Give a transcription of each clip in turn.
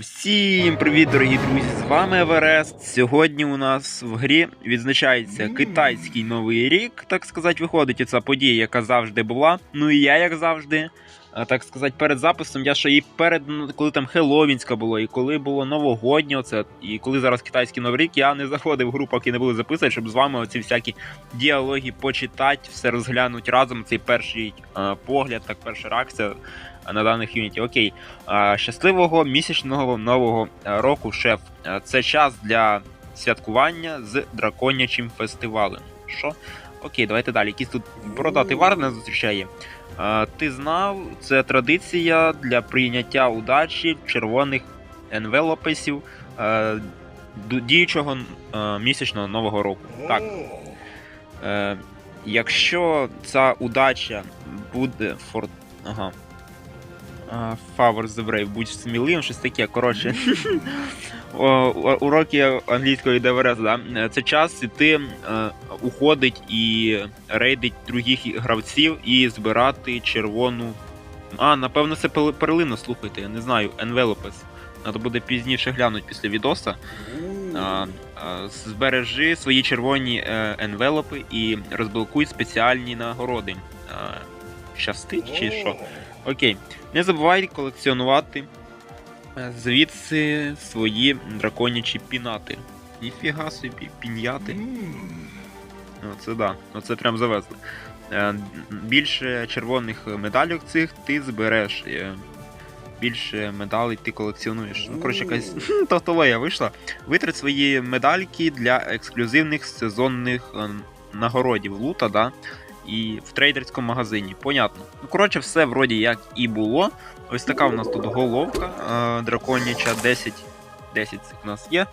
Всім привіт, дорогі друзі! З вами Еверест. Сьогодні у нас в грі відзначається китайський новий рік, так сказати, виходить ця подія, яка завжди була. Ну і я, як завжди, так сказати, перед записом, я ще і перед коли там Хеллоуінська було, і коли було новогоднє, оце, і коли зараз китайський новий рік, я не заходив в гру, поки не були записувати, щоб з вами оці всякі діалоги почитати, все розглянути разом. Цей перший а, погляд, так перша реакція на даних юнітів. Окей. Щасливого місячного нового е, року, шеф. Е, Це час для святкування з драконячим фестивалем. Що? Окей, давайте далі. Якийсь тут бородатий вар нас зустрічає. Ти знав, це традиція для прийняття удачі червоних енвелописів е, діючого е, місячного нового року. Так. Е, Якщо ця удача буде фор... Ага. Favor the Brave, будь сміливим, щось таке. Коротше. Уроки англійської ДВРС, да? Е, Це час, і ти е, уходить і рейдить других гравців і збирати червону. А, напевно, це перлина, слухайте, я не знаю, Envelopes. Треба буде пізніше глянути після відоса. А, а, збережи свої червоні е, енвелопи і розблокуй спеціальні нагороди. А, щастить чи що? Окей. Не забувай колекціонувати е, звідси свої драконячі пінати. Ніфіга собі, пін'яти. Оце да, оце прям завезли. Е, Більше червоних медалів цих ти збереш. е, Більше медалей ти колекціонуєш. Ну, коротше, якась тавтологія вийшла. Витрать свої медальки для ексклюзивних сезонних нагородів лута, да? І в трейдерському магазині. Понятно. Ну, коротше, все вроді як і було. Ось така у нас тут головка е, драконяча 10. 10 цих у нас є.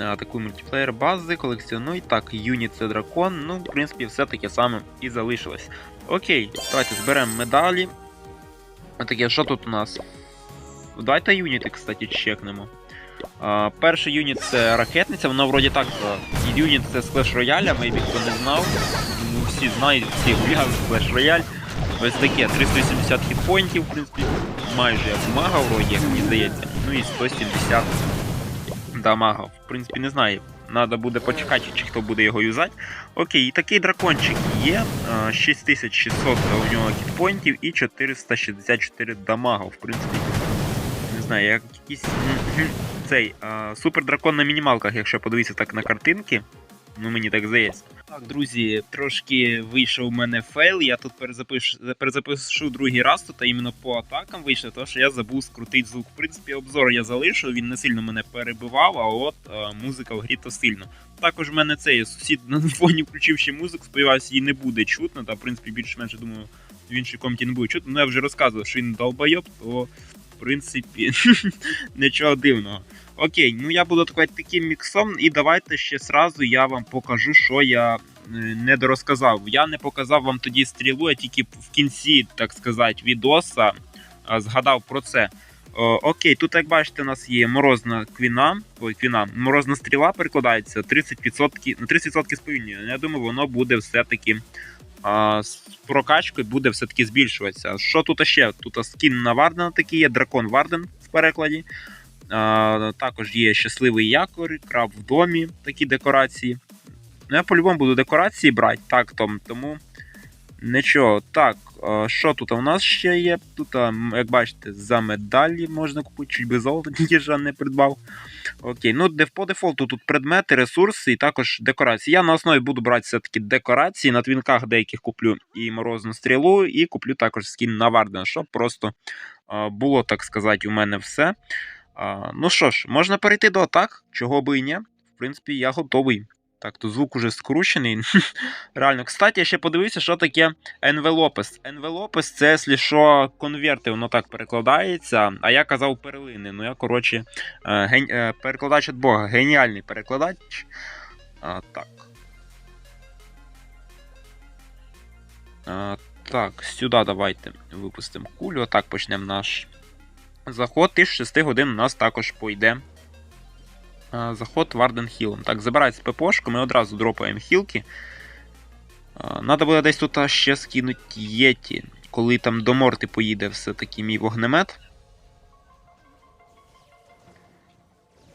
Е, Таку мультиплеєр бази, колекціонуй. Так, юніт це дракон. Ну, в принципі, все таке саме і залишилось. Окей, давайте зберемо медалі. Отаке, що тут у нас? Давайте юніти, кстати, чекнемо. А, перший юніт це ракетниця, вона вроді так. е, Юніт це з Clash Royale, мейбі хто не знав. Всі знають, всі гуляли в Clash Royale. Ось таке, 380 хітпоінтів, в принципі, майже як мага, вроді, як мені здається. Ну і 170 дамага. В принципі, не знаю. Надо буде почекати, чи хто буде його юзати. Окей, і такий дракончик є. е, 6600 у нього хітпоінтів і 464 дамага. В принципі, не знаю, як якийсь цей супер дракон на мінімалках, якщо подивитися так на картинки. Ну, мені так здається. Так, друзі, трошки вийшов у мене фейл. Я тут перезапишу, перезапишу другий раз, тут а іменно по атакам вийшло, тому що я забув скрутити звук. В принципі, обзор я залишив, він не сильно мене перебивав, а от е, музика в грі то сильно. Також в мене цей сусід на фоні включив ще музику, сподіваюся, її не буде чутно. Та в принципі більш-менш думаю, в іншій комнаті не буде чутно. Ну я вже розказував, що він долбойоб, то в принципі нічого дивного. Окей, ну я буду такий таким міксом, і давайте ще сразу я вам покажу, що я е, не дорозказав. Я не показав вам тоді стрілу, я тільки в кінці, так сказати, відоса згадав про це. Окей, тут, як бачите, у нас є морозна квіна, ой, квіна, морозна стріла перекладається 30%, на 30% сповільнення. Я думаю, воно буде все-таки з прокачкою буде все-таки збільшуватися. Що тут ще? Тут скін на Вардена такий є, дракон Варден в перекладі. Також є щасливий якор, краб в домі, такі декорації. Ну, я по-любому буду декорації брати, так, Том, тому нічого. Так, що тут у нас ще є? Тут, як бачите, за медалі можна купити, чуть би тільки ж не придбав. Окей, ну по дефолту тут предмети, ресурси і також декорації. Я на основі буду брати все-таки декорації. На твінках деяких куплю і морозну стрілу, і куплю також скін на Вардена, щоб просто було, так сказати, у мене все. Ну що ж, можна перейти до атак, чого би і ні. В принципі, я готовий. Так, то звук уже скручений. Реально, кстати, я ще подивився, що таке Envelopes. Envelopes це, якщо що, конверти, воно так перекладається. А я казав перлини. Ну я, коротше, е, ген... е, перекладач від Бога, геніальний перекладач. А, так. А, так, сюди давайте випустимо кулю. Отак почнемо наш заход. І з 6 годин у нас також пойде заход Варден Хілом. Так, забирається ППшку, ми одразу дропаємо хілки. А, Надо буде десь тут ще скинути Єті, коли там до Морти поїде все-таки мій вогнемет.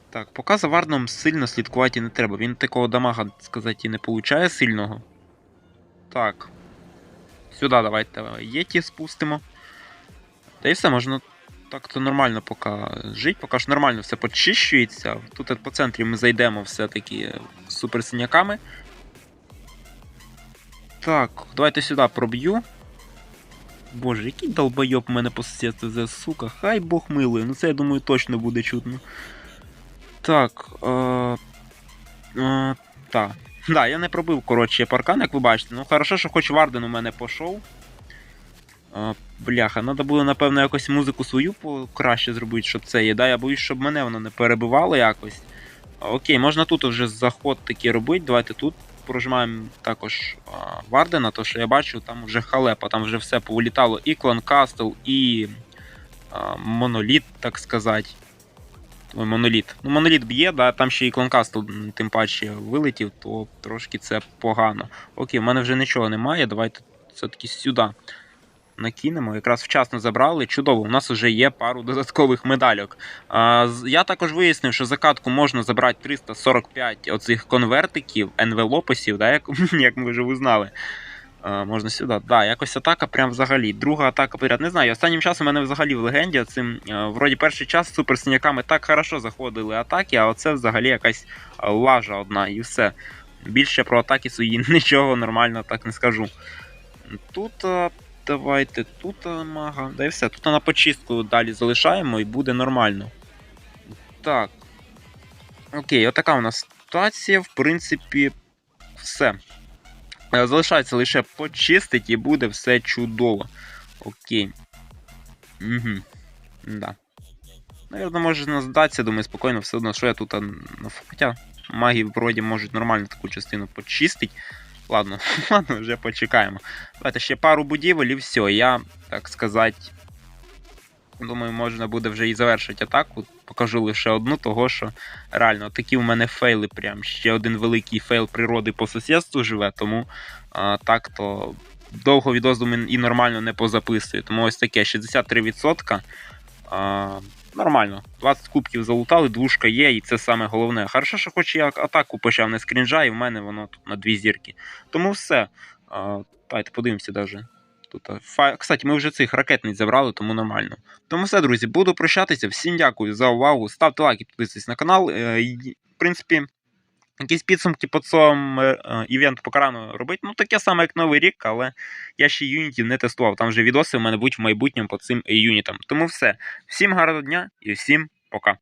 Так, поки за Варденом сильно слідкувати не треба. Він такого дамага, сказати, не получає сильного. Так. Сюди давайте єті спустимо. Та і все, можна так то нормально поки жити, поки ж нормально все почищується. Тут по центрі ми зайдемо все-таки суперсиняками. Так, давайте сюди проб'ю. Боже, який долбойоб у мене по за сука. Хай Бог милує. Ну це я думаю точно буде чутно. Так. Е, е, так. Да, я не пробив, коротше, паркан, як ви бачите. Ну, хорошо, що хоч Варден у мене пішов. Е, бляха, треба було, напевно, якось музику свою краще зробити, щоб це є. Да? Я боюсь, щоб мене воно не перебивало якось. Окей, можна тут вже заход такий робити. Давайте тут прожимаємо також а, Вардена, то що я бачу, там вже халепа, там вже все повилітало. І Кланкастл, і а, Моноліт, так сказати. Ой, моноліт. Ну, моноліт б'є, да, там ще і Кланкастл, тим паче вилетів, то трошки це погано. Окей, в мене вже нічого немає. Давайте все-таки сюди накинемо. Якраз вчасно забрали. Чудово, у нас вже є пару додаткових медальок. Я також вияснив, що за катку можна забрати 345 оцих конвертиків, енвелописів, да, як, як ми вже узнали. Можна сюди. Да, якось атака прям взагалі. Друга атака підряд. Не знаю, останнім часом у мене взагалі в легенді цим. Вроді перший час з суперсиняками так хорошо заходили атаки, а оце взагалі якась лажа одна і все. Більше про атаки свої нічого нормально так не скажу. Тут давайте, тут е, мага. Да і все. Тут на почистку далі залишаємо і буде нормально. Так. Окей, отака у нас ситуація. В принципі, все. Е, Залишається лише почистити і буде все чудово. Окей. Угу. Да. Наверно, можна здатися, думаю, спокійно, все одно, що я тут. ну, Хоча маги вроді можуть нормально таку частину почистити. Ладно, ладно, вже почекаємо. Давайте ще пару будівель і все. Я, так сказати. Думаю, можна буде вже і завершити атаку. Покажу лише одну, того що реально такі у мене фейли. Прям ще один великий фейл природи по сусідству живе, тому а, так то довго відос думаю, і нормально не позаписую. Тому ось таке 63%. А, нормально. 20 кубків залутали, двушка є, і це саме головне. Хорошо, що хоч я атаку почав не скрінжа, і в мене воно тут на дві зірки. Тому все. А, давайте подивимося даже. Тут, фай... Кстати, ми вже цих ракетниць забрали, тому нормально. Тому все, друзі, буду прощатися. Всім дякую за увагу. Ставте лайки, підписуйтесь на канал. Е, В принципі, якісь підсумки по цьому івент івенту покарано робити. Ну, таке саме, як Новий рік, але я ще Unity не тестував. Там вже відоси в мене будуть в майбутньому по цим юнітам. Тому все. Всім гарного дня і всім пока.